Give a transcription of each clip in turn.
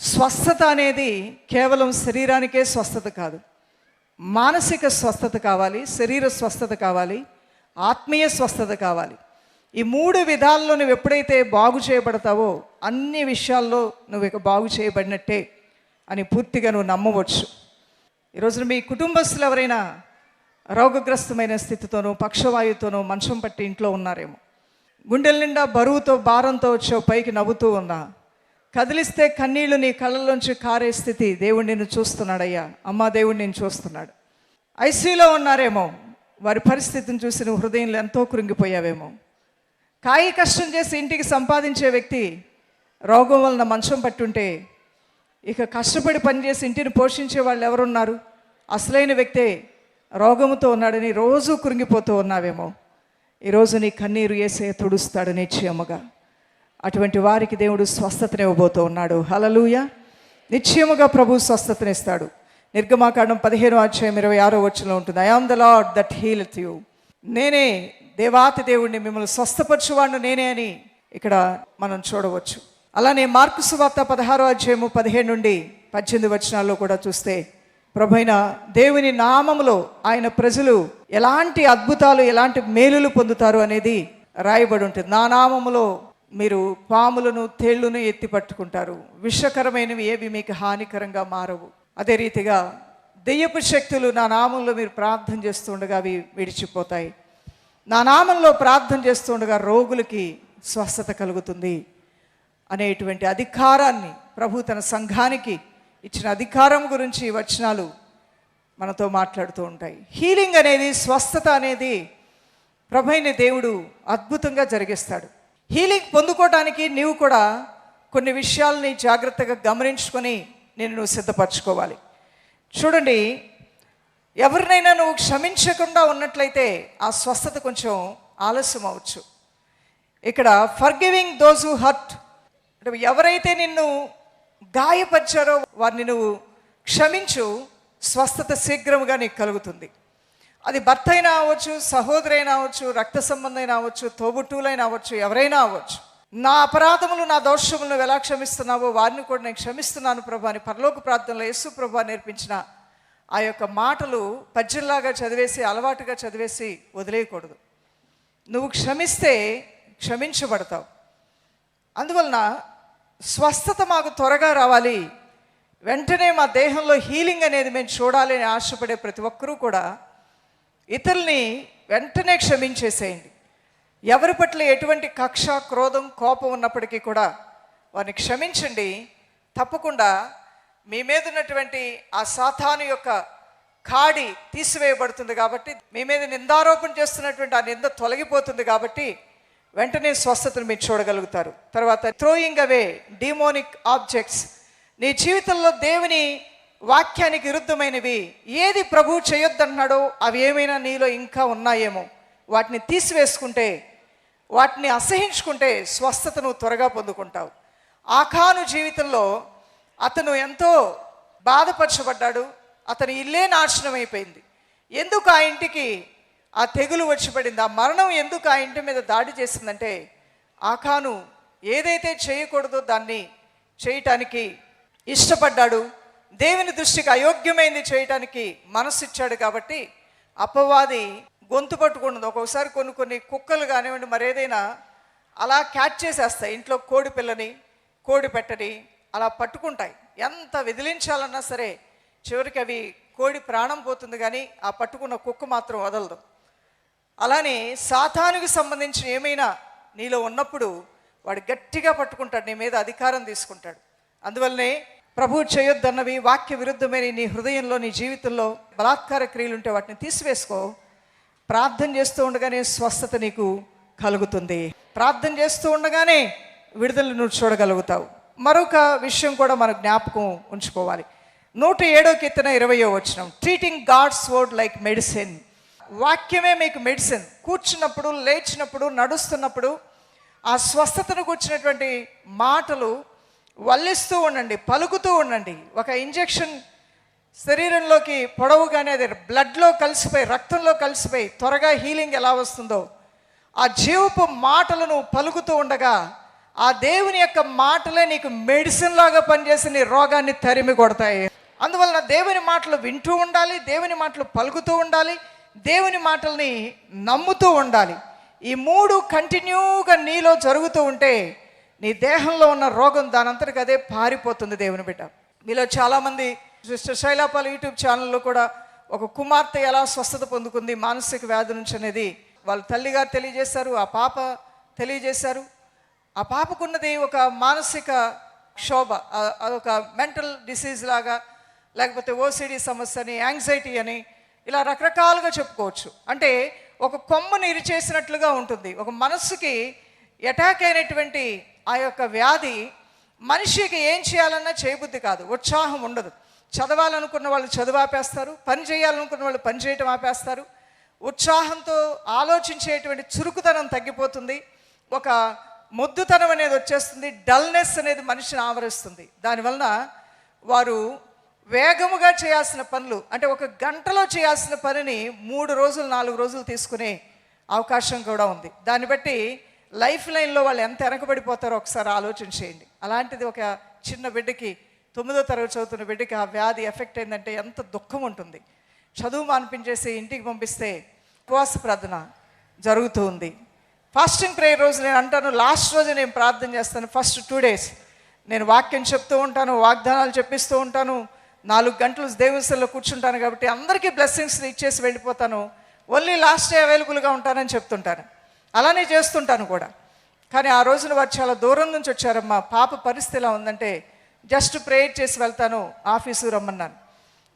స్వస్థత అనేది కేవలం శరీరానికే స్వస్థత కాదు. మానసిక స్వస్థత కావాలి శరీర స్వస్థత కావాలి ఆత్మీయ స్వస్థత కావాలి. ఈ మూడు విధాల్లో నువ్వు ఎప్పుడైతే బాగు చేయబడతావో అన్ని విషయాల్లో నువ్వు ఇక బాగు చేయబడినట్టే అని పూర్తిగా నువ్వు నమ్మవచ్చు. ఈరోజున మీ కుటుంబస్తులు ఎవరైనా రోగగ్రస్తమైన స్థితితోనూ పక్షవాయువుతోనూ మంచం పట్టి ఇంట్లో ఉన్నారేమో. గుండెల నిండా బరువుతో భారంతో వచ్చే పైకి నవ్వుతూ ఉన్నా కదిలిస్తే కన్నీళ్ళు నీ కళ్ళలోంచి కారే స్థితి. దేవుడు నిన్ను చూస్తున్నాడయ్యా. అమ్మా దేవుడు నేను చూస్తున్నాడు. ఐసీలో ఉన్నారేమో. వారి పరిస్థితిని చూసి నువ్వు హృదయంలో ఎంతో కృంగిపోయావేమో. కాయి కష్టం చేసి ఇంటికి సంపాదించే వ్యక్తి రోగం వలన మంచం పట్టుంటే ఇక కష్టపడి పనిచేసి ఇంటిని పోషించే వాళ్ళు ఎవరున్నారు? అసలైన వ్యక్తే రోగముతో ఉన్నాడని రోజు కృంగిపోతూ ఉన్నావేమో. ఈరోజు నీ కన్నీరు వేసే తుడుస్తాడు నిశ్చయముగా అటువంటి వారికి దేవుడు స్వస్థతనివ్వబోతూ ఉన్నాడు. హలలుయ నిశ్చయముగా ప్రభు స్వస్థతనిస్తాడు. నిర్గమాకాండం పదిహేను అధ్యాయం ఇరవై ఆరో వచ్చంలో ఉంటుంది. I am the Lord that heal you నేనే దేవాతి దేవుడిని మిమ్మల్ని స్వస్థపరచువాడు నేనే అని ఇక్కడ మనం చూడవచ్చు. అలానే మార్కు సువార్త పదహారో అధ్యాయము పదిహేను నుండి పద్దెనిమిది వచనాల్లో కూడా చూస్తే ప్రభైన దేవుని నామములో ఆయన ప్రజలు ఎలాంటి అద్భుతాలు ఎలాంటి మేలులు పొందుతారు అనేది రాయబడి ఉంటుంది. నా నామములో మీరు పాములను తేళ్ళను ఎత్తి పట్టుకుంటారు. విషకరమైనవి ఏవి మీకు హానికరంగా మారవు. అదే రీతిగా దెయ్యపు శక్తులు నా నామంలో మీరు ప్రార్థన చేస్తుండగా అవి విడిచిపోతాయి. నా నామంలో ప్రార్థన చేస్తుండగా రోగులకి స్వస్థత కలుగుతుంది అనేటువంటి అధికారాన్ని ప్రభు తన సంఘానికి ఇచ్చిన అధికారం గురించి వచనాలు మనతో మాట్లాడుతూ ఉంటాయి. హీలింగ్ అనేది స్వస్థత అనేది ప్రభైన దేవుడు అద్భుతంగా జరిగిస్తాడు. హీలింగ్ పొందుకోవటానికి నీవు కూడా కొన్ని విషయాల్ని జాగ్రత్తగా గమనించుకొని నేను నువ్వు సిద్ధపరచుకోవాలి. చూడండి ఎవరినైనా నువ్వు క్షమించకుండా ఉన్నట్లయితే ఆ స్వస్థత కొంచెం ఆలస్యం అవచ్చు ఇక్కడ ఫర్ గివింగ్ దోస్ హర్ట్ అంటే ఎవరైతే నిన్ను గాయపరిచారో వారిని నువ్వు క్షమించు స్వస్థత శీఘ్రముగా నీకు కలుగుతుంది. అది భర్త అయినా అవ్వచ్చు సహోదరైనా అవ్వచ్చు రక్త సంబంధమైన అవ్వచ్చు తోబుట్టువులైనా అవ్వచ్చు ఎవరైనా అవ్వచ్చు. నా అపరాధములు నా దోషములు నువ్వు ఎలా క్షమిస్తున్నావో వారిని కూడా నేను క్షమిస్తున్నాను ప్రభు అని పరలోక ప్రార్థనలో యేసు ప్రభు నేర్పించిన ఆ యొక్క మాటలు పద్యంలాగా చదివేసి అలవాటుగా చదివేసి వదిలేయకూడదు. నువ్వు క్షమిస్తే క్షమించబడతావు. అందువలన స్వస్థత మాకు త్వరగా రావాలి. వెంటనే మా దేహంలో హీలింగ్ అనేది మేము చూడాలి అని ఆశపడే ప్రతి ఒక్కరూ కూడా ఇతరుల్ని వెంటనే క్షమించేసేయండి. ఎవరి పట్ల ఎటువంటి కక్ష క్రోధం కోపం ఉన్నప్పటికీ కూడా వారిని క్షమించండి. తప్పకుండా మీ మీద ఉన్నటువంటి ఆ సాతాను యొక్క కాడి తీసివేయబడుతుంది కాబట్టి మీ మీద నిందారోపణ చేస్తున్నటువంటి ఆ నింద తొలగిపోతుంది కాబట్టి వెంటనే స్వస్థతను మీరు చూడగలుగుతారు. తర్వాత థ్రోయింగ్ అవే డిమోనిక్ ఆబ్జెక్ట్స్ నీ జీవితంలో దేవుని వాక్యానికి విరుద్ధమైనవి. ఏది ప్రభు చేయొద్దన్నాడో అవి ఏమైనా నీలో ఇంకా ఉన్నాయేమో. వాటిని తీసివేసుకుంటే వాటిని అసహించుకుంటే స్వస్థతను త్వరగా పొందుకుంటావు. ఆఖాను జీవితంలో అతను ఎంతో బాధపరచబడ్డాడు. అతని ఇల్లే నాశనం అయిపోయింది ఎందుకు ఆ ఇంటికి ఆ తెగులు వచ్చి పడింది ఆ మరణం ఎందుకు ఆ ఇంటి మీద దాడి చేసిందంటే ఆఖాను ఏదైతే చేయకూడదో దాన్ని చేయటానికి ఇష్టపడ్డాడు దేవుని దృష్టికి అయోగ్యమైంది చేయటానికి మనసు ఇచ్చాడు కాబట్టి అపవాది గొంతు పట్టుకున్నది ఒక్కొక్కసారి కొన్ని కొన్ని కుక్కలు కానివ్వండి మరేదైనా అలా క్యాచ్ చేసేస్తాయి. ఇంట్లో కోడి పిల్లని కోడి పెట్టని అలా పట్టుకుంటాయి. ఎంత విదిలించాలన్నా సరే చివరికి అవి కోడి ప్రాణం పోతుంది కానీ ఆ పట్టుకున్న కుక్క మాత్రం వదలదు. అలానే సాతానికి సంబంధించిన ఏమైనా నీలో ఉన్నప్పుడు వాడు గట్టిగా పట్టుకుంటాడు నీ మీద అధికారం తీసుకుంటాడు. అందువల్లనే ప్రభు చేయొద్దన్నవి వాక్య విరుద్ధమైన నీ హృదయంలో నీ జీవితంలో బలాత్కార క్రియలు ఉంటే వాటిని తీసివేసుకో. ప్రార్థన చేస్తూ ఉండగానే స్వస్థత నీకు కలుగుతుంది. ప్రార్థన చేస్తూ ఉండగానే విడుదల నువ్వు చూడగలుగుతావు. మరొక విషయం కూడా మన జ్ఞాపకం ఉంచుకోవాలి. నూట ఏడో కీర్తన ఇరవయో వచ్చిన treating God's word like medicine వాక్యమే మీకు మెడిసిన్ కూర్చున్నప్పుడు లేచినప్పుడు నడుస్తున్నప్పుడు ఆ స్వస్థతను కూర్చున్నటువంటి మాటలు వల్లిస్తూ ఉండండి పలుకుతూ ఉండండి. ఒక ఇంజెక్షన్ శరీరంలోకి పొడవుగానే అది బ్లడ్లో కలిసిపోయి రక్తంలో కలిసిపోయి త్వరగా హీలింగ్ ఎలా వస్తుందో ఆ జీవపు మాటలను పలుకుతూ ఉండగా ఆ దేవుని యొక్క మాటలే నీకు మెడిసిన్ లాగా పనిచేసి నీ రోగాన్ని తరిమి కొడతాయి. అందువలన దేవుని మాటలు వింటూ ఉండాలి దేవుని మాటలు పలుకుతూ ఉండాలి దేవుని మాటల్ని నమ్ముతూ ఉండాలి. ఈ మూడు కంటిన్యూగా నీలో జరుగుతూ ఉంటే నీ దేహంలో ఉన్న రోగం దానంతటికి అదే పారిపోతుంది దేవుని బిడ్డ. మీలో చాలామంది సిస్టర్ శైలాపాల్ యూట్యూబ్ ఛానల్లో కూడా ఒక కుమార్తె ఎలా స్వస్థత పొందుకుంది మానసిక వ్యాధి నుంచి అనేది వాళ్ళ తల్లిగారు తెలియజేశారు ఆ పాప తెలియజేశారు. ఆ పాపకున్నది ఒక మానసిక క్షోభ అదొక మెంటల్ డిసీజ్ లాగా లేకపోతే ఓసిడి సమస్య అని యాంగ్జైటీ అని ఇలా రకరకాలుగా చెప్పుకోవచ్చు. అంటే ఒక కొమ్మను ఇరిచేసినట్లుగా ఉంటుంది. ఒక మనస్సుకి అటాక్ అయినటువంటి ఆ యొక్క వ్యాధి మనిషికి ఏం చేయాలన్నా చేయబుద్ధి కాదు. ఉత్సాహం ఉండదు. చదవాలనుకున్న వాళ్ళు చదువు ఆపేస్తారు పని చేయాలనుకున్న వాళ్ళు పని చేయటం ఆపేస్తారు. ఉత్సాహంతో ఆలోచించేటువంటి చురుకుతనం తగ్గిపోతుంది. ఒక మొద్దుతనం అనేది వచ్చేస్తుంది. డల్నెస్ అనేది మనిషిని ఆవరిస్తుంది. దానివలన వారు వేగముగా చేయాల్సిన పనులు అంటే ఒక గంటలో చేయాల్సిన పనిని మూడు రోజులు నాలుగు రోజులు తీసుకునే అవకాశం కూడా ఉంది. దాన్ని బట్టి లైఫ్ లైన్లో వాళ్ళు ఎంత వెనకబడిపోతారో ఒకసారి ఆలోచన చేయండి. అలాంటిది ఒక చిన్న బిడ్డకి తొమ్మిదో తరగతి చదువుతున్న బిడ్డకి ఆ వ్యాధి ఎఫెక్ట్ అయిందంటే ఎంత దుఃఖం ఉంటుంది. చదువు మానిపించేసి ఇంటికి పంపిస్తే ఉపవాస ప్రార్థన జరుగుతూ ఉంది. ఫాస్టింగ్ ప్రేయర్ రోజు నేను అంటాను లాస్ట్ రోజు నేను ప్రార్థన చేస్తాను ఫస్ట్ టూ డేస్ నేను వాక్యం చెప్తూ ఉంటాను వాగ్దానాలు చెప్పిస్తూ ఉంటాను నాలుగు గంటలు దేవస్థల్లో కూర్చుంటాను కాబట్టి అందరికీ బ్లెస్సింగ్స్ ఇచ్చేసి వెళ్ళిపోతాను. ఓన్లీ లాస్ట్ డే అవైలబుల్గా ఉంటానని చెప్తుంటాను. అలానే చేస్తుంటాను కూడా. కానీ ఆ రోజున వారు చాలా దూరం నుంచి వచ్చారమ్మా. పాప పరిస్థితి ఎలా ఉందంటే జస్ట్ ప్రేయర్ చేసి వెళ్తాను ఆఫీసు రమ్మన్నాను.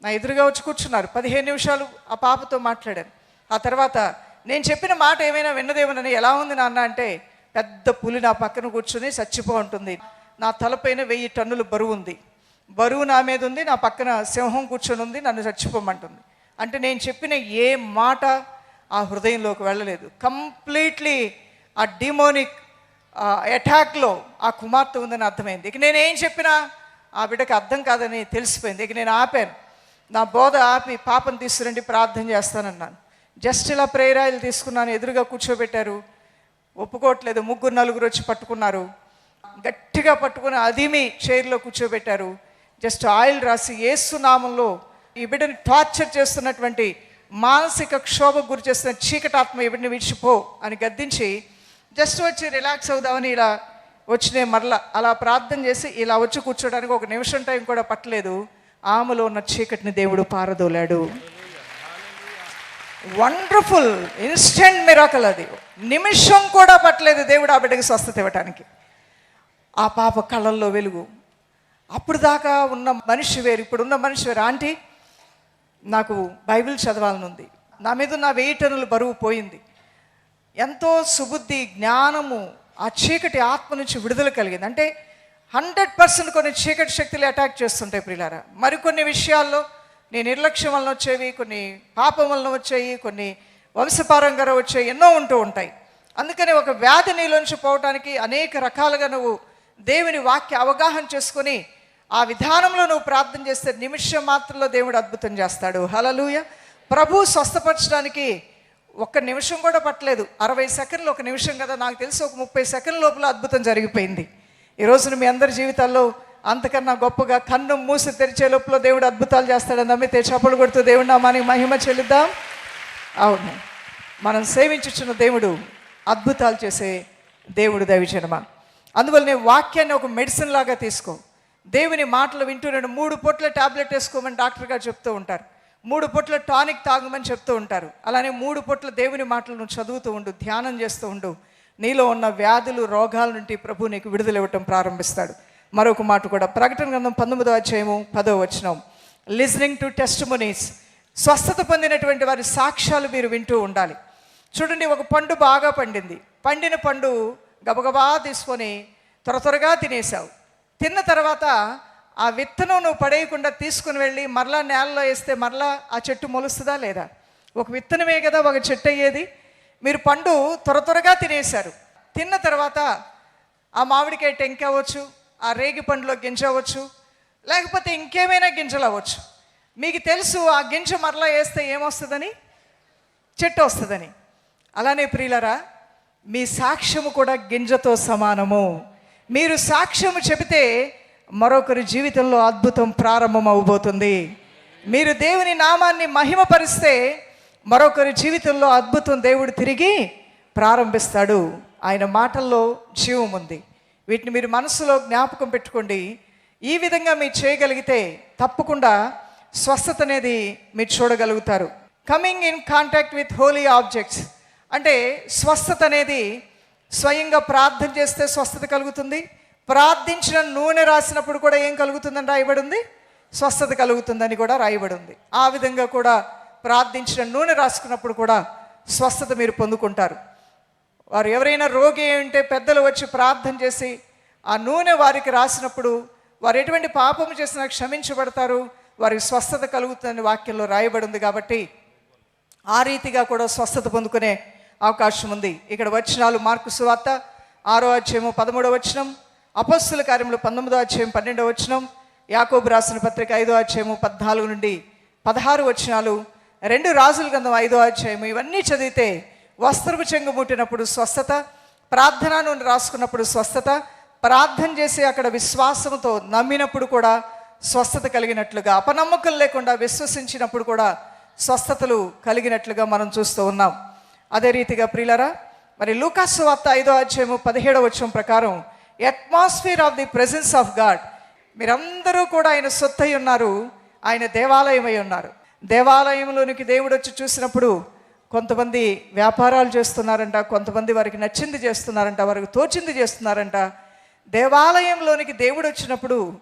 నా ఎదురుగా వచ్చి కూర్చున్నారు. పదిహేను నిమిషాలు ఆ పాపతో మాట్లాడాను ఆ తర్వాత నేను చెప్పిన మాట ఏమైనా విన్నదేమోనని ఎలా ఉంది నాన్న? అంటే పెద్ద పులి నా పక్కన కూర్చుని చచ్చిపో ఉంటుంది నా తలపైన వెయ్యి టన్నులు బరువు ఉంది. బరువు నా మీద ఉంది నా పక్కన సింహం కూర్చొని ఉంది నన్ను చచ్చిపోమంటుంది. అంటే నేను చెప్పిన ఏ మాట ఆ హృదయంలోకి వెళ్ళలేదు. కంప్లీట్లీ ఆ డిమోనిక్ అటాక్లో ఆ కుమార్తె ఉందని అర్థమైంది. ఇక నేను ఏం చెప్పినా ఆ బిడ్డకి అర్థం కాదని తెలిసిపోయింది. ఇక నేను ఆపాను. నా బోధ ఆపి పాపను తీసుకురండి ప్రార్థన చేస్తానన్నాను. జస్ట్ ఇలా ప్రేరాయిలు తీసుకున్నాను. ఎదురుగా కూర్చోబెట్టారు. ఒప్పుకోవట్లేదు. ముగ్గురు నలుగురు వచ్చి పట్టుకున్నారు. గట్టిగా పట్టుకుని అదిమి చైర్లో కూర్చోబెట్టారు. జస్ట్ ఆయిల్ రాసి ఏసునామంలో ఈ బిడ్డని టార్చర్ చేస్తున్నటువంటి మానసిక క్షోభ గురి చేస్తున్న చీకటాత్మ ఈ బిడ్డని విడిచిపో అని గద్దించి జస్ట్ వచ్చి రిలాక్స్ అవుదామని ఇలా వచ్చినే మరలా అలా ప్రార్థన చేసి ఇలా వచ్చి కూర్చోడానికి ఒక నిమిషం టైం కూడా పట్టలేదు. ఆమెలో ఉన్న చీకటిని దేవుడు పారదోలాడు. వండర్ఫుల్ ఇన్స్టెంట్ మిరాకల్ అది. నిమిషం కూడా పట్టలేదు దేవుడు ఆ బిడ్డకి స్వస్థత ఇవ్వటానికి. ఆ పాప కళ్ళల్లో వెలుగు. అప్పుడు దాకా ఉన్న మనిషి వేరు ఇప్పుడు ఉన్న మనిషి వేరు. ఆంటీ నాకు బైబిల్ చదవాలని ఉంది నా మీద నా వెయ్యి టన్నుల బరువు పోయింది. ఎంతో సుబుద్ధి జ్ఞానము ఆ చీకటి ఆత్మ నుంచి విడుదల కలిగింది. అంటే హండ్రెడ్ పర్సెంట్ కొన్ని చీకటి శక్తులు అటాక్ చేస్తుంటాయి ప్రియులారా. మరికొన్ని విషయాల్లో నేను నిర్లక్ష్యం వలన వచ్చేవి కొన్ని పాపం వలన వచ్చేవి కొన్ని వంశపారంగా వచ్చే ఎన్నో ఉంటూ ఉంటాయి. అందుకని ఒక వ్యాధి నీలోంచి పోవటానికి అనేక రకాలుగా నువ్వు దేవుని వాక్య అవగాహన చేసుకొని ఆ విధానంలో నువ్వు ప్రార్థన చేస్తే నిమిషం మాత్రంలో దేవుడు అద్భుతం చేస్తాడు. హలలుయ ప్రభు స్వస్థపరచడానికి ఒక్క నిమిషం కూడా పట్టలేదు. అరవై సెకండ్లు ఒక నిమిషం కదా నాకు తెలిసి ఒక ముప్పై సెకండ్ల లోపల అద్భుతం జరిగిపోయింది. ఈ రోజున మీ అందరి జీవితాల్లో అంతకన్నా గొప్పగా కన్ను మూసి తెరిచే లోపల దేవుడు అద్భుతాలు చేస్తాడని నమ్మితే చప్పలు కొడుతూ దేవుడు నామానికి మహిమ చెల్లిద్దాం. అవును. మనం సేవించుచున్న దేవుడు అద్భుతాలు చేసే దేవుడు దైవజనమ. అందువల్ల వాక్యాన్ని ఒక మెడిసిన్ లాగా తీసుకో. దేవుని మాటలు వింటూ మూడు పొట్ల టాబ్లెట్ వేసుకోమని డాక్టర్ గారు చెప్తూ ఉంటారు. మూడు పొట్ల టానిక్ తాగమని చెప్తూ ఉంటారు. అలానే మూడు పొట్ల దేవుని మాటలు నువ్వు చదువుతూ ఉండు ధ్యానం చేస్తూ ఉండు. నీలో ఉన్న వ్యాధులు రోగాల నుండి ప్రభు నీకు విడుదల ఇవ్వటం ప్రారంభిస్తాడు. మరొక మాట కూడా ప్రకటన గ్రంథం పంతొమ్మిదో అధ్యాయము పదో వచనం. లిజనింగ్ టు టెస్ట్ స్వస్థత పొందినటువంటి వారి సాక్ష్యాలు మీరు వింటూ ఉండాలి. చూడండి ఒక పండు బాగా పండింది. పండిన పండు గబగబా తీసుకొని త్వర త్వరగా తినేసావు తిన్న తర్వాత ఆ విత్తనం నువ్వు పడేయకుండా తీసుకుని వెళ్ళి మరలా నేలలో వేస్తే మరలా ఆ చెట్టు మొలుస్తుందా లేదా? ఒక విత్తనమే కదా ఒక చెట్టు అయ్యేది. మీరు పండు త్వర త్వరగా తినేశారు. తిన్న తర్వాత ఆ మామిడికాయ టెంక అవ్వచ్చు ఆ రేగి పండులో గింజ అవ్వచ్చు లేకపోతే ఇంకేమైనా గింజలు అవ్వచ్చు. మీకు తెలుసు ఆ గింజ మరలా వేస్తే ఏమొస్తుందని? చెట్టు వస్తుందని. అలానే ప్రియులరా మీ సాక్ష్యము కూడా గింజతో సమానము. మీరు సాక్ష్యం చెబితే మరొకరి జీవితంలో అద్భుతం ప్రారంభం అవబోతుంది. మీరు దేవుని నామాన్ని మహిమపరిస్తే మరొకరి జీవితంలో అద్భుతం దేవుడు తిరిగి ప్రారంభిస్తాడు. ఆయన మాటల్లో జీవం ఉంది. వీటిని మీరు మనసులో జ్ఞాపకం పెట్టుకోండి. ఈ విధంగా మీరు చేయగలిగితే తప్పకుండా స్వస్థత అనేది మీరు చూడగలుగుతారు. Coming in contact with holy objects అంటే స్వస్థత అనేది స్వయంగా ప్రార్థన చేస్తే స్వస్థత కలుగుతుంది. ప్రార్థించిన నూనె రాసినప్పుడు కూడా ఏం కలుగుతుందని రాయబడి ఉంది స్వస్థత కలుగుతుందని కూడా రాయబడి ఉంది ఆ విధంగా కూడా ప్రార్థించిన నూనె రాసుకున్నప్పుడు కూడా స్వస్థత మీరు పొందుకుంటారు. వారు ఎవరైనా రోగి ఉంటే పెద్దలు వచ్చి ప్రార్థన చేసి ఆ నూనె వారికి రాసినప్పుడు వారు ఎటువంటి పాపం చేసినా క్షమించబడతారు. వారికి స్వస్థత కలుగుతుందని వాక్యంలో రాయబడి ఉంది కాబట్టి ఆ రీతిగా కూడా స్వస్థత పొందుకునే అవకాశం ఉంది. ఇక్కడ వచనాలు మార్కు సువార్త ఆరో అధ్యాయము పదమూడో వచనం అపస్సుల కార్యములు పంతొమ్మిదో అధ్యాయం పన్నెండో వచనం యాకోబు రాసిన పత్రిక ఐదో అధ్యాయము పద్నాలుగు నుండి పదహారు వచనాలు రెండు రాజుల గంధం ఐదో అధ్యాయము ఇవన్నీ చదివితే వస్త్రపు చెంగు ముట్టినప్పుడు స్వస్థత ప్రార్థన నుండి రాసుకున్నప్పుడు స్వస్థత ప్రార్థన చేసి అక్కడ విశ్వాసంతో నమ్మినప్పుడు కూడా స్వస్థత కలిగినట్లుగా అపనమ్మకం లేకుండా విశ్వసించినప్పుడు కూడా స్వస్థతలు కలిగినట్లుగా మనం చూస్తూ ఉన్నాం. అదే రీతిగా ప్రిలరా మరి లూకాసు వార్త ఐదో అధ్యాయము పదిహేడవ వచ్చం ప్రకారం atmosphere of the presence of God మీరందరూ కూడా ఆయన సొత్తై ఉన్నారు ఆయన దేవాలయమై ఉన్నారు. దేవాలయంలోనికి దేవుడు వచ్చి చూసినప్పుడు కొంతమంది వ్యాపారాలు చేస్తున్నారంట కొంతమంది వారికి నచ్చింది చేస్తున్నారంట వారికి తోచింది చేస్తున్నారంట. దేవాలయంలోనికి దేవుడు వచ్చినప్పుడు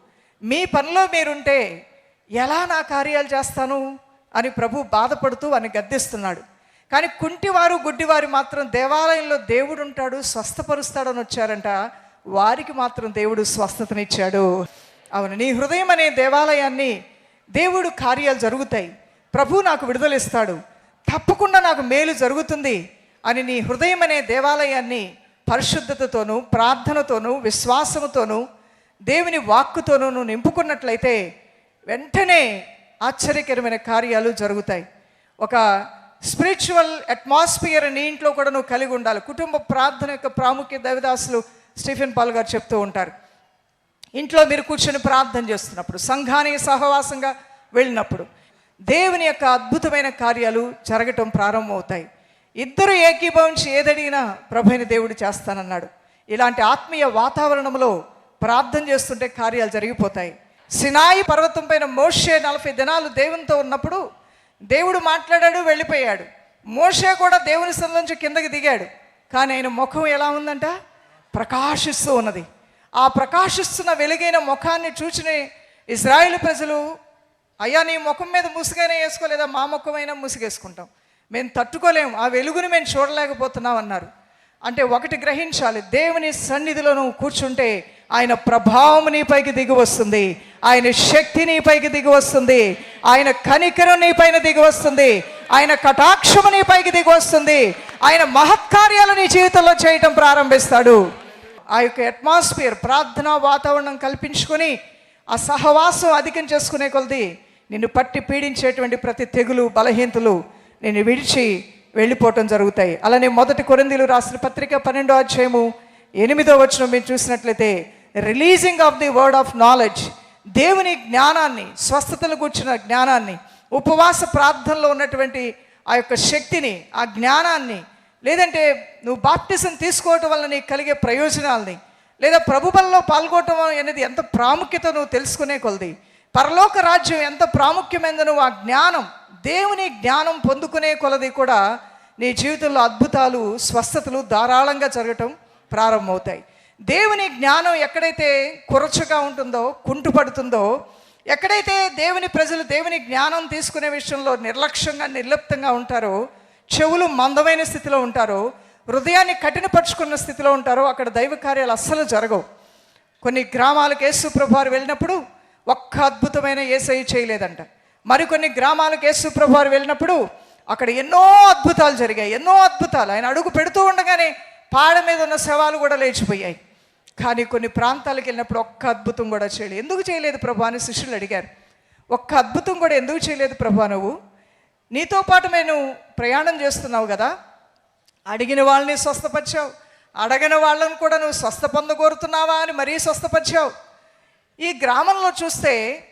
మీ పనిలో మీరుంటే ఎలా నా కార్యాలు చేస్తాను? అని ప్రభు బాధపడుతూ అని గద్దిస్తున్నాడు. కానీ కుంటివారు గుడ్డివారు మాత్రం దేవాలయంలో దేవుడు ఉంటాడు స్వస్థపరుస్తాడని వచ్చారంట. వారికి మాత్రం దేవుడు స్వస్థతనిచ్చాడు. అవును నీ హృదయం అనే దేవాలయాన్ని దేవుడు కార్యాలు జరుగుతాయి. ప్రభు నాకు విడుదలిస్తాడు. తప్పకుండా నాకు మేలు జరుగుతుంది అని నీ హృదయం అనే దేవాలయాన్ని పరిశుద్ధతతోనూ ప్రార్థనతోనూ విశ్వాసముతోనూ దేవుని వాక్కుతోనూ నువ్వు నింపుకున్నట్లయితే వెంటనే ఆశ్చర్యకరమైన కార్యాలు జరుగుతాయి. ఒక స్పిరిచువల్ అట్మాస్ఫియర్ నీ ఇంట్లో కూడా నువ్వు కలిగి ఉండాలి. కుటుంబ ప్రార్థన యొక్క ప్రాముఖ్యత దేవదాసులు స్టీఫెన్ పాల్ గారు చెప్తూ ఉంటారు. ఇంట్లో మీరు కూర్చొని ప్రార్థన చేస్తున్నప్పుడు సంఘానికి సహవాసంగా వెళ్ళినప్పుడు దేవుని యొక్క అద్భుతమైన కార్యాలు జరగటం ప్రారంభమవుతాయి. ఇద్దరు ఏకీభవించి ఏదడిగినా ప్రభుని దేవుడు చేస్తానన్నాడు. ఇలాంటి ఆత్మీయ వాతావరణంలో ప్రార్థన చేస్తుంటే కార్యాలు జరిగిపోతాయి. సినాయి పర్వతం పైన మోషే నలభై దినాలు దేవునితో ఉన్నప్పుడు దేవుడు మాట్లాడాడు వెళ్ళిపోయాడు. మోషే కూడా దేవుని సందు నుంచి కిందకి దిగాడు. కానీ ఆయన ముఖం ఎలా ఉందంట? ప్రకాశిస్తూ ఉన్నది. ఆ ప్రకాశిస్తున్న వెలుగైన ముఖాన్ని చూచిన ఇజ్రాయిల్ ప్రజలు అయ్యా నీ ముఖం మీద ముసుగైనా వేసుకోలేదా మా ముఖమైనా ముసుగేసుకుంటాం. మేము తట్టుకోలేము. ఆ వెలుగుని మేము చూడలేకపోతున్నాం అన్నారు. అంటే ఒకటి గ్రహించాలి. దేవుని సన్నిధిలో నువ్వు కూర్చుంటే ఆయన ప్రభావం నీపైకి దిగి వస్తుంది. ఆయన శక్తి నీపైకి దిగి వస్తుంది. ఆయన కనికరం నీపైన దిగి వస్తుంది. ఆయన కటాక్షము నీపైకి దిగి వస్తుంది. ఆయన మహత్కార్యాలు నీ జీవితంలో చేయటం ప్రారంభిస్తాడు. ఆ యొక్క అట్మాస్ఫియర్ ప్రార్థనా వాతావరణం కల్పించుకొని ఆ సహవాసం అధికం చేసుకునే కొలది నిన్ను పట్టి పీడించేటువంటి ప్రతి తెగులు బలహీనతలు నిన్ను విడిచి వెళ్ళిపోవటం జరుగుతాయి. అలానే మొదటి కొరందీలు రాసిన పత్రిక పన్నెండో అధ్యాయము ఎనిమిదో వచ్చిన మీరు చూసినట్లయితే releasing of the word of knowledge దేవుని జ్ఞానాన్ని స్వస్థతలు కూర్చున్న జ్ఞానాన్ని ఉపవాస ప్రార్థనలో ఉన్నటువంటి ఆ యొక్క శక్తిని ఆ జ్ఞానాన్ని లేదంటే నువ్వు బాప్టిజం తీసుకోవటం వల్ల నీకు కలిగే ప్రయోజనాలని లేదా ప్రభుబలలో పాల్గొనటం అనేది ఎంత ప్రాముఖ్యత నువ్వు తెలుసుకునే కొలది పరలోక రాజ్యం ఎంత ప్రాముఖ్యమైనదో నువ్వు ఆ జ్ఞానం దేవుని జ్ఞానం పొందుకునే కొలది కూడా నీ జీవితంలో అద్భుతాలు స్వస్థతలు ధారాళంగా జరగటం ప్రారంభమవుతాయి. దేవుని జ్ఞానం ఎక్కడైతే కురచగా ఉంటుందో కుంటుపడుతుందో ఎక్కడైతే దేవుని ప్రజలు దేవుని జ్ఞానం తీసుకునే విషయంలో నిర్లక్ష్యంగా నిర్లిప్తంగా ఉంటారో చెవులు మందమైన స్థితిలో ఉంటారో హృదయాన్ని కఠినపరుచుకున్న స్థితిలో ఉంటారో అక్కడ దైవ కార్యాలు అస్సలు జరగవు. కొన్ని గ్రామాలకు యేసు వెళ్ళినప్పుడు ఒక్క అద్భుతమైన ఏసై చేయలేదంట. మరికొన్ని గ్రామాలకు యేసు వెళ్ళినప్పుడు అక్కడ ఎన్నో అద్భుతాలు జరిగాయి ఎన్నో అద్భుతాలు. ఆయన అడుగు పెడుతూ ఉండగానే పాడ మీద ఉన్న శవాలు కూడా లేచిపోయాయి. కానీ కొన్ని ప్రాంతాలకు వెళ్ళినప్పుడు ఒక్క అద్భుతం కూడా చేయలేదు. ఎందుకు చేయలేదు ప్రభు అని శిష్యులు అడిగారు. ఒక్క అద్భుతం కూడా ఎందుకు చేయలేదు ప్రభు నువ్వు? నీతో పాటు నేను ప్రయాణం చేస్తున్నావు కదా. అడిగిన వాళ్ళని స్వస్థపరిచావు. అడగని వాళ్ళని కూడా నువ్వు స్వస్థ పొందగోరుతున్నావా అని మరీ స్వస్థపరిచావు. ఈ గ్రామంలో చూస్తే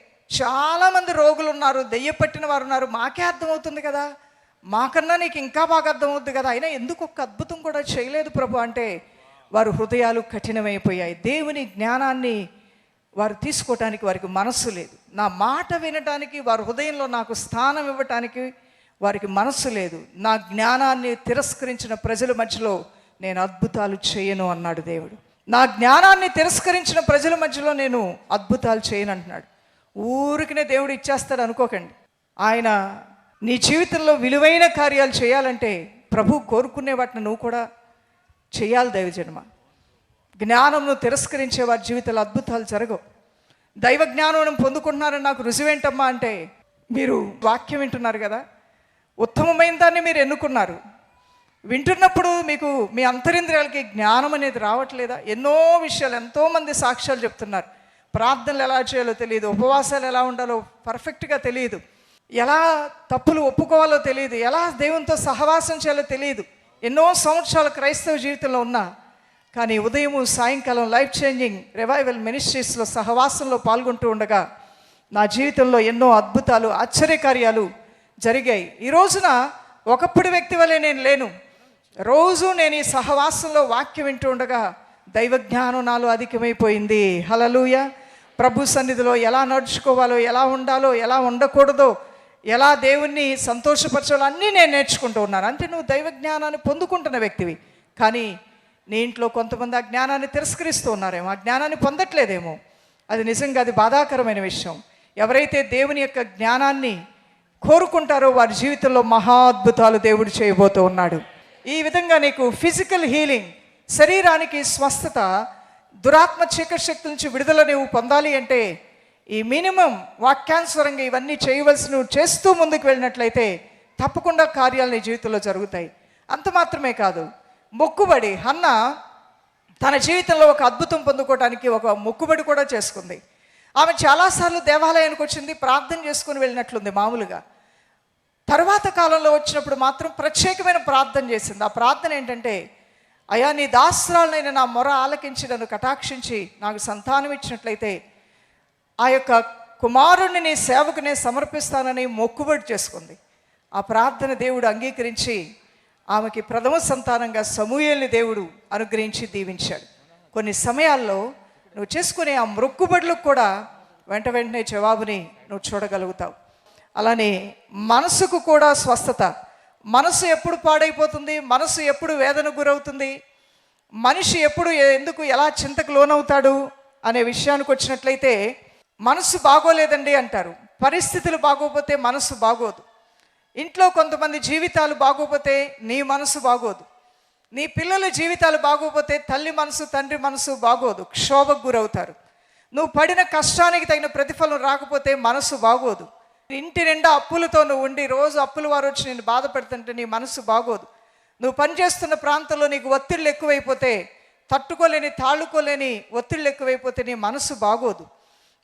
చాలామంది రోగులు ఉన్నారు దెయ్య పట్టిన వారు ఉన్నారు. మాకే అర్థమవుతుంది కదా. మాకన్నా నీకు ఇంకా బాగా అర్థమవుతుంది కదా. అయినా ఎందుకు ఒక్క అద్భుతం కూడా చేయలేదు ప్రభు అంటే వారు హృదయాలు కఠినమైపోయాయి. దేవుని జ్ఞానాన్ని వారు తీసుకోవటానికి వారికి మనస్సు లేదు. నా మాట వినటానికి వారి హృదయంలో నాకు స్థానం ఇవ్వటానికి వారికి మనస్సు లేదు. నా జ్ఞానాన్ని తిరస్కరించిన ప్రజల మధ్యలో నేను అద్భుతాలు చేయను అన్నాడు దేవుడు. నా జ్ఞానాన్ని తిరస్కరించిన ప్రజల మధ్యలో నేను అద్భుతాలు చేయను అంటున్నాడు. ఊరికనే దేవుడు ఇచ్చేస్తాడు అనుకోకండి. ఆయన నీ జీవితంలో విలువైన కార్యాలు చేయాలంటే ప్రభు కోరుకునే వాటిని నువ్వు కూడా చేయాలి దైవజన్మ జ్ఞానంను తిరస్కరించే వారి జీవితాలు అద్భుతాలు జరగవు. దైవ జ్ఞానం పొందుకుంటున్నారని నాకు రుజువేంటమ్మా అంటే మీరు వాక్యం వింటున్నారు కదా? ఉత్తమమైన దాన్ని మీరు ఎన్నుకున్నారు. వింటున్నప్పుడు మీకు మీ అంతరింద్రియాలకి జ్ఞానం అనేది రావట్లేదా? ఎన్నో విషయాలు ఎంతోమంది సాక్ష్యాలు చెప్తున్నారు. ప్రార్థనలు ఎలా చేయాలో తెలియదు ఉపవాసాలు ఎలా ఉండాలో పర్ఫెక్ట్గా తెలియదు. ఎలా తప్పులు ఒప్పుకోవాలో తెలియదు ఎలా దేవునితో సహవాసం చేయాలో తెలియదు. ఎన్నో సంవత్సరాల క్రైస్తవ జీవితంలో ఉన్నా కానీ ఉదయము సాయంకాలం లైఫ్ చేంజింగ్ రివైవల్ మినిస్ట్రీస్లో సహవాసంలో పాల్గొంటూ ఉండగా నా జీవితంలో ఎన్నో అద్భుతాలు ఆశ్చర్యకార్యాలు జరిగాయి. ఈ రోజున ఒకప్పుడు వ్యక్తి వలె నేను లేను. రోజు నేను ఈ సహవాసంలో వాక్యం వింటూ ఉండగా దైవ జ్ఞానం నాలో అధికమైపోయింది. హలలుయ ప్రభు సన్నిధిలో ఎలా నడుచుకోవాలో ఎలా ఉండాలో ఎలా ఉండకూడదో ఎలా దేవుణ్ణి సంతోషపరచాలో అన్నీ నేను నేర్చుకుంటూ ఉన్నాను. అంటే నువ్వు దైవ జ్ఞానాన్ని పొందుకుంటున్న వ్యక్తివి. కానీ నీ ఇంట్లో కొంతమంది ఆ జ్ఞానాన్ని తిరస్కరిస్తూ ఉన్నారేమో ఆ జ్ఞానాన్ని పొందట్లేదేమో. అది నిజంగా అది బాధాకరమైన విషయం. ఎవరైతే దేవుని యొక్క జ్ఞానాన్ని కోరుకుంటారో వారి జీవితంలో మహా అద్భుతాలు దేవుడు చేయబోతూ ఉన్నాడు. ఈ విధంగా నీకు ఫిజికల్ హీలింగ్ శరీరానికి స్వస్థత దురాత్మ చీకటి శక్తి నుంచి విడుదల నువ్వు పొందాలి అంటే ఈ మినిమం వాక్యానుసరంగా ఇవన్నీ చేయవలసి నువ్వు చేస్తూ ముందుకు వెళ్ళినట్లయితే తప్పకుండా కార్యాలు నీ జీవితంలో జరుగుతాయి. అంత మాత్రమే కాదు. మొక్కుబడి అన్న తన జీవితంలో ఒక అద్భుతం పొందుకోవడానికి ఒక మొక్కుబడి కూడా చేసుకుంది. ఆమె చాలాసార్లు దేవాలయానికి వచ్చింది ప్రార్థన చేసుకుని వెళ్ళినట్లుంది మామూలుగా. తర్వాత కాలంలో వచ్చినప్పుడు మాత్రం ప్రత్యేకమైన ప్రార్థన చేసింది. ఆ ప్రార్థన ఏంటంటే అయా నీ దాస్త్రాలనైనా నా మొర ఆలకించి నన్ను కటాక్షించి నాకు సంతానం ఇచ్చినట్లయితే ఆ యొక్క కుమారుణ్ణి నీ సేవకు నేను సమర్పిస్తానని మొక్కుబడి చేసుకుంది. ఆ ప్రార్థన దేవుడు అంగీకరించి ఆమెకి ప్రథమ సంతానంగా సమూయేల్ని దేవుడు అనుగ్రహించి దీవించాడు. కొన్ని సమయాల్లో నువ్వు చేసుకునే ఆ మొక్కుబడులకు కూడా వెంట వెంటనే జవాబుని నువ్వు చూడగలుగుతావు. అలానే మనసుకు కూడా స్వస్థత. మనసు ఎప్పుడు పాడైపోతుంది? మనసు ఎప్పుడు వేదన గురవుతుంది? మనిషి ఎప్పుడు ఎందుకు ఎలా చింతకు లోనవుతాడు? అనే విషయానికి వచ్చినట్లయితే మనసు బాగోలేదండి అంటారు. పరిస్థితులు బాగోపోతే మనసు బాగోదు. ఇంట్లో కొంతమంది జీవితాలు బాగోపోతే నీ మనసు బాగోదు. నీ పిల్లల జీవితాలు బాగోపోతే తల్లి మనసు తండ్రి మనసు బాగోదు. క్షోభకు గురవుతారు. నువ్వు పడిన కష్టానికి తగిన ప్రతిఫలం రాకపోతే మనసు బాగోదు. ఇంటి నిండా అప్పులతో నువ్వు ఉండి రోజు అప్పుల వారు వచ్చి నేను బాధ పెడుతుంటే నీ మనసు బాగోదు. నువ్వు పనిచేస్తున్న ప్రాంతంలో నీకు ఒత్తిళ్ళు ఎక్కువైపోతే తట్టుకోలేని తాళుకోలేని ఒత్తిళ్ళు ఎక్కువైపోతే నీ మనసు బాగోదు.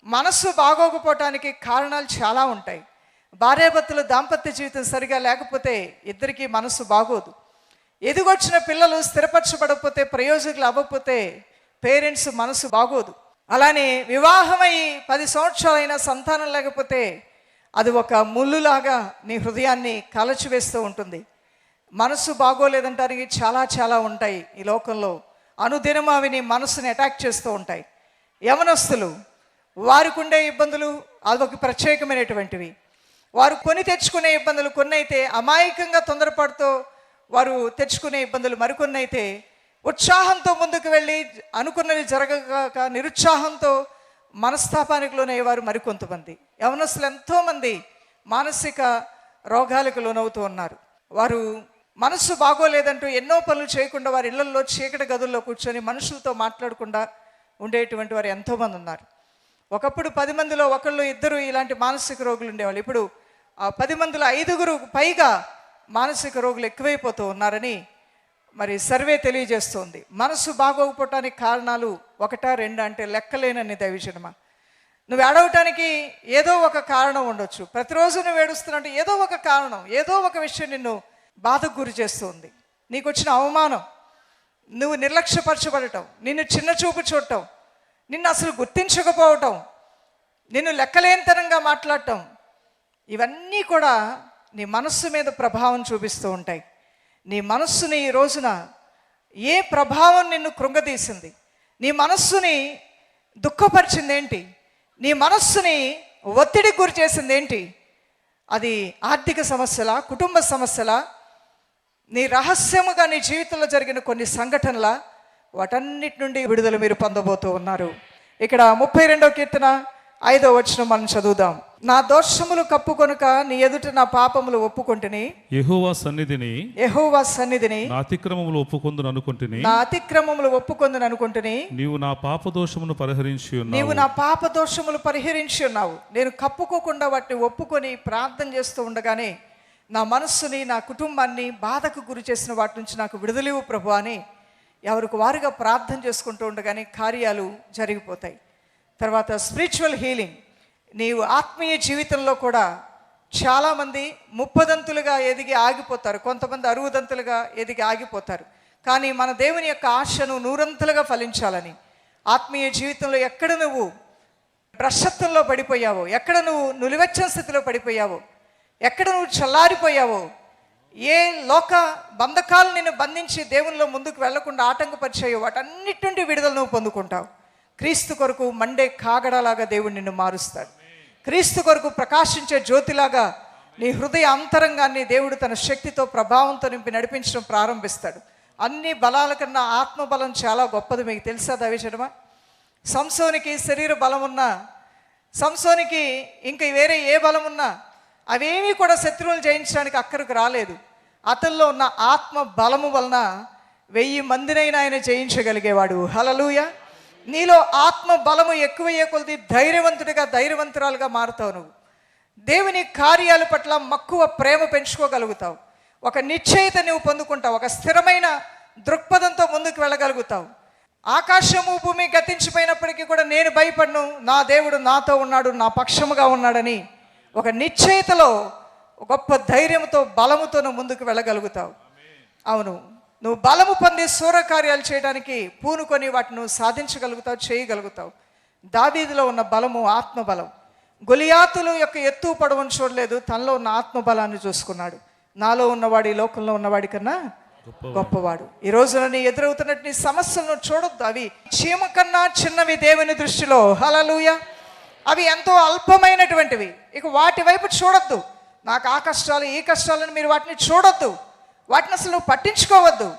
మనసు బాగోకపోవటానికి కారణాలు చాలా ఉంటాయి. భార్యాభర్తలు దాంపత్య జీవితం సరిగా లేకపోతే ఇద్దరికీ మనసు బాగోదు. ఎదుగొచ్చిన పిల్లలు స్థిరపరచబడకపోతే ప్రయోజకులు అవ్వకపోతే పేరెంట్స్ మనసు బాగోదు. అలానే వివాహమై పది సంవత్సరాలైన సంతానం లేకపోతే అది ఒక ముళ్ళులాగా నీ హృదయాన్ని కలచివేస్తూ ఉంటుంది. మనసు బాగోలేదంటానికి చాలా చాలా ఉంటాయి ఈ లోకంలో. అనుదినం అవి నీ మనసుని అటాక్ చేస్తూ ఉంటాయి. యవనస్తులు వారికి ఉండే ఇబ్బందులు అదొక ప్రత్యేకమైనటువంటివి. వారు కొని తెచ్చుకునే ఇబ్బందులు కొన్ని అయితే అమాయకంగా తొందరపడుతూ వారు తెచ్చుకునే ఇబ్బందులు మరికొన్ని అయితే ఉత్సాహంతో ముందుకు వెళ్ళి అనుకున్నది జరగక నిరుత్సాహంతో మనస్తాపానికి లోనయ్యేవారు మరికొంతమంది. యవనస్తులు ఎంతోమంది మానసిక రోగాలకు లోనవుతూ ఉన్నారు. వారు మనసు బాగోలేదంటూ ఎన్నో పనులు చేయకుండా వారి ఇళ్ళలో చీకటి గదుల్లో కూర్చొని మనుషులతో మాట్లాడకుండా ఉండేటువంటి వారు ఎంతోమంది ఉన్నారు. ఒకప్పుడు పది మందిలో ఒకళ్ళు ఇద్దరు ఇలాంటి మానసిక రోగులు ఉండేవాళ్ళు. ఇప్పుడు ఆ పది మందిలో ఐదుగురు పైగా మానసిక రోగులు ఎక్కువైపోతూ ఉన్నారని మరి సర్వే తెలియజేస్తోంది. మనసు బాగోకపోవటానికి కారణాలు ఒకటా రెండు అంటే లెక్కలేనని దైవజనమ. నువ్వు ఏడవటానికి ఏదో ఒక కారణం ఉండొచ్చు. ప్రతిరోజు నువ్వు ఏడుస్తున్నట్టు ఏదో ఒక కారణం ఏదో ఒక విషయం నిన్ను బాధకు గురి చేస్తుంది. నీకు వచ్చిన అవమానం నువ్వు నిర్లక్ష్యపరచబడటం నిన్ను చిన్న చూపు చూడటం నిన్ను అసలు గుర్తించకపోవటం నిన్ను లెక్కలేనితనంగా మాట్లాడటం ఇవన్నీ కూడా నీ మనస్సు మీద ప్రభావం చూపిస్తూ ఉంటాయి. నీ మనస్సుని ఈ రోజున ఏ ప్రభావం నిన్ను కృంగదీసింది? నీ మనస్సుని దుఃఖపరిచింది ఏంటి నీ మనస్సుని ఒత్తిడికి గురి చేసింది ఏంటి అది ఆర్థిక సమస్యలా కుటుంబ సమస్యలా నీ రహస్యముగా నీ జీవితంలో జరిగిన కొన్ని సంఘటనల వాటన్నిటి నుండి విడుదల మీరు పొందబోతూ ఉన్నారు. ఇక్కడ ముప్పై రెండో కీర్తన ఐదో వచనం మనం చదువుదాం. నా దోషములు కప్పుకొనుక నీ ఎదుట నా పాపములు ఒప్పుకొంటిని. యెహోవా సన్నిధిని యెహోవా సన్నిధిని నా అతిక్రమములు ఒప్పుకొందును అనుకుంటుని. నా అతిక్రమములు ఒప్పుకొందని అనుకుంటుని. నీవు నా పాపదోషమును పరిహరించి ఉన్నావు. నీవు నా పాప దోషములు పరిహరించి ఉన్నావు. నేను కప్పుకోకుండా వాటిని ఒప్పుకొని ప్రార్థన చేస్తూ ఉండగానే నా మనస్సుని నా కుటుంబాన్ని బాధకు గురి చేసిన వాటి నుంచి నాకు విడుదలివు ప్రభు అని ఎవరికి వారుగా ప్రార్థన చేసుకుంటూ ఉండగానే కార్యాలు జరిగిపోతాయి. తర్వాత స్పిరిచువల్ హీలింగ్ నీవు ఆత్మీయ జీవితంలో కూడా చాలామంది ముప్పదంతులుగా ఎదిగి ఆగిపోతారు. కొంతమంది అరువుదంతులుగా ఎదిగి ఆగిపోతారు. కానీ మన దేవుని యొక్క ఆశను నూరంతులుగా ఫలించాలని. ఆత్మీయ జీవితంలో ఎక్కడ నువ్వు భ్రష్టత్వంలో పడిపోయావో ఎక్కడ నువ్వు నులివెచ్చని స్థితిలో పడిపోయావో ఎక్కడ నువ్వు చల్లారిపోయావో ఏ లోక బంధకాలు నిన్ను బంధించి దేవునిలో ముందుకు వెళ్ళకుండా ఆటంకపరిచేయో వాటన్నిటి నుండి విడుదల నువ్వు పొందుకుంటావు. క్రీస్తు కొరకు మండే కాగడలాగా దేవుడు నిన్ను మారుస్తాడు. క్రీస్తు కొరకు ప్రకాశించే జ్యోతిలాగా నీ హృదయ అంతరంగాన్ని దేవుడు తన శక్తితో ప్రభావంతో నింపి నడిపించడం ప్రారంభిస్తాడు. అన్ని బలాల కన్నా ఆత్మబలం చాలా గొప్పది. మీకు తెలుసా దవిచడమా సంసోనికి శరీర బలం ఉన్నా సంసోనికి ఇంకా వేరే ఏ బలం ఉన్నా అవేమీ కూడా శత్రువులు జయించడానికి అక్కడికి రాలేదు. అతనిలో ఉన్న ఆత్మ బలము వలన వెయ్యి మందినైనా ఆయన జయించగలిగేవాడు. హలలుయ నీలో ఆత్మ బలము ఎక్కువయ్యే కొలది ధైర్యవంతుడిగా ధైర్యవంతురాలుగా మారుతావు నువ్వు. దేవుని కార్యాల పట్ల మక్కువ ప్రేమ పెంచుకోగలుగుతావు. ఒక నిశ్చయిత నువ్వు పొందుకుంటావు. ఒక స్థిరమైన దృక్పథంతో ముందుకు వెళ్ళగలుగుతావు. ఆకాశము భూమి గతించిపోయినప్పటికీ కూడా నేను భయపడను. నా దేవుడు నాతో ఉన్నాడు నా పక్షముగా ఉన్నాడని ఒక నిశ్చయితలో గొప్ప ధైర్యంతో బలముతో నువ్వు ముందుకు వెళ్ళగలుగుతావు. అవును. నువ్వు బలము పొంది సూరకార్యాలు చేయడానికి పూనుకొని వాటిని నువ్వు సాధించగలుగుతావు చేయగలుగుతావు. దావీదులో ఉన్న బలము ఆత్మబలం. గొలియాతులు యొక్క ఎత్తు పొడవును చూడలేదు తనలో ఉన్న ఆత్మబలాన్ని చూసుకున్నాడు. నాలో ఉన్నవాడు ఈ లోకంలో ఉన్నవాడి కన్నా గొప్పవాడు. ఈ రోజున నీ ఎదురవుతున్నట్టు నీ సమస్యలను చూడొద్దు అవి. చీమ కన్నా చిన్నవి దేవుని దృష్టిలో. హలలుయ అవి ఎంతో అల్పమైనటువంటివి. ఇక వాటి వైపు చూడొద్దు. నాకు ఆ కష్టాలు ఈ కష్టాలను మీరు వాటిని చూడొద్దు. వాటిని అసలు నువ్వు పట్టించుకోవద్దు.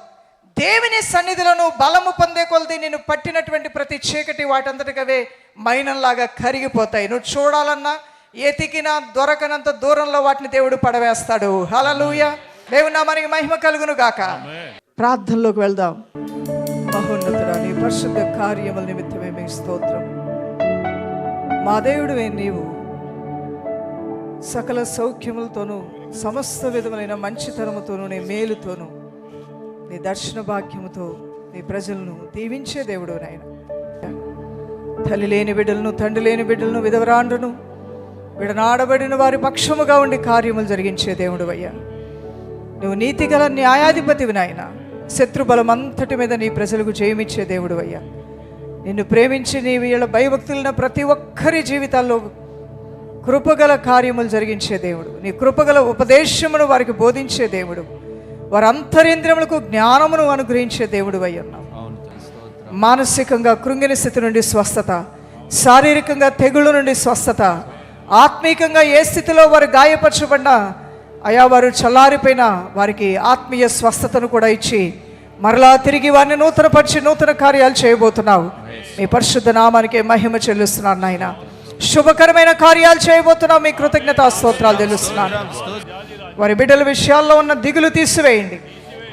దేవుని సన్నిధిలో నువ్వు బలము పొందే కొలది నేను పట్టినటువంటి ప్రతి చీకటి వాటంతటికవే మైనంలాగా కరిగిపోతాయి. నువ్వు చూడాలన్నా ఎతికినా దొరకనంత దూరంలో వాటిని దేవుడు పడవేస్తాడు. హలలుయ దేవుని నామానికి మహిమ కలుగును గాక. ప్రార్థనలోకి వెళ్దాం. మహోన్నతుడా నీ పరిశుద్ధ కార్యముల నిమిత్తమే మీ స్తోత్రం. మా దేవుడు నీవు. సకల సౌఖ్యములతోనూ సమస్త విధములైన మంచితనముతోనూ నీ మేలుతోనూ నీ దర్శన భాగ్యముతో నీ ప్రజలను దీవించే దేవుడు నాయన. తల్లి లేని బిడ్డలను తండ్రి లేని బిడ్డలను విధవరాండ్రును విడనాడబడిన వారి పక్షముగా ఉండి కార్యములు జరిగించే దేవుడు అయ్యా. నువ్వు నీతిగల న్యాయాధిపతివి నాయన. శత్రుబలం అంతటి మీద నీ ప్రజలకు జయమిచ్చే దేవుడు అయ్యా. నిన్ను ప్రేమించి నీ వీళ్ళ భయభక్తులైన ప్రతి ఒక్కరి జీవితాల్లో కృపగల కార్యములు జరిగించే దేవుడు. నీ కృపగల ఉపదేశమును వారికి బోధించే దేవుడు. వారి అంతరేంద్రియములకు జ్ఞానమును అనుగ్రహించే దేవుడు అయ్యున్నావు మానసికంగా కృంగిన స్థితి నుండి స్వస్థత శారీరకంగా తెగుళ్ళ నుండి స్వస్థత ఆత్మీకంగా ఏ స్థితిలో వారు గాయపరచబడినా అయా వారు చల్లారిపోయిన వారికి ఆత్మీయ స్వస్థతను కూడా ఇచ్చి మరలా తిరిగి వారిని నూతనపరిచి నూతన కార్యాలు చేయబోతున్నావు. మీ పరిశుద్ధ నామానికి మహిమ చెల్లిస్తున్నాను నాయన. శుభకరమైన కార్యాలు చేయబోతున్నావు. మీ కృతజ్ఞతా స్తోత్రాలు తెలుస్తున్నాను. వారి బిడ్డల విషయాల్లో ఉన్న దిగులు తీసివేయండి.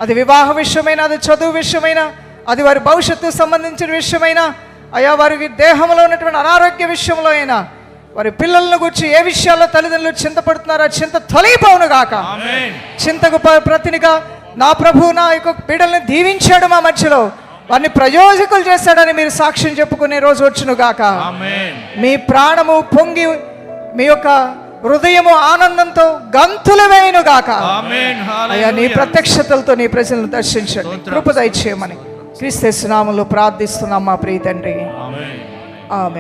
అది వివాహ విషయమైనా అది చదువు విషయమైనా అది వారి భవిష్యత్తు సంబంధించిన విషయమైనా అయా వారి దేహంలో ఉన్నటువంటి అనారోగ్య విషయంలో అయినా వారి పిల్లలను గురించి ఏ విషయాల్లో తల్లిదండ్రులు చింతపడుతున్నారో చింత తొలగిపోవును గాక. చింతకు ప్రతినిగా నా ప్రభు నా యొక్క బిడ్డల్ని దీవించాడు మా మధ్యలో. వారిని ప్రయోజకులు చేశాడని మీరు సాక్ష్యం చెప్పుకునే రోజు వచ్చును గాక. మీ ప్రాణము పొంగి మీ యొక్క హృదయము ఆనందంతో గంతులు వేయును గాక. అయ్యా నీ ప్రత్యక్షతలతో నీ ప్రజలను దర్శించండి. కృప దయచేయమని క్రీస్తు నామంలో ప్రార్థిస్తున్నాం మా ప్రియ తండ్రి. ఆమేన్. ఆమె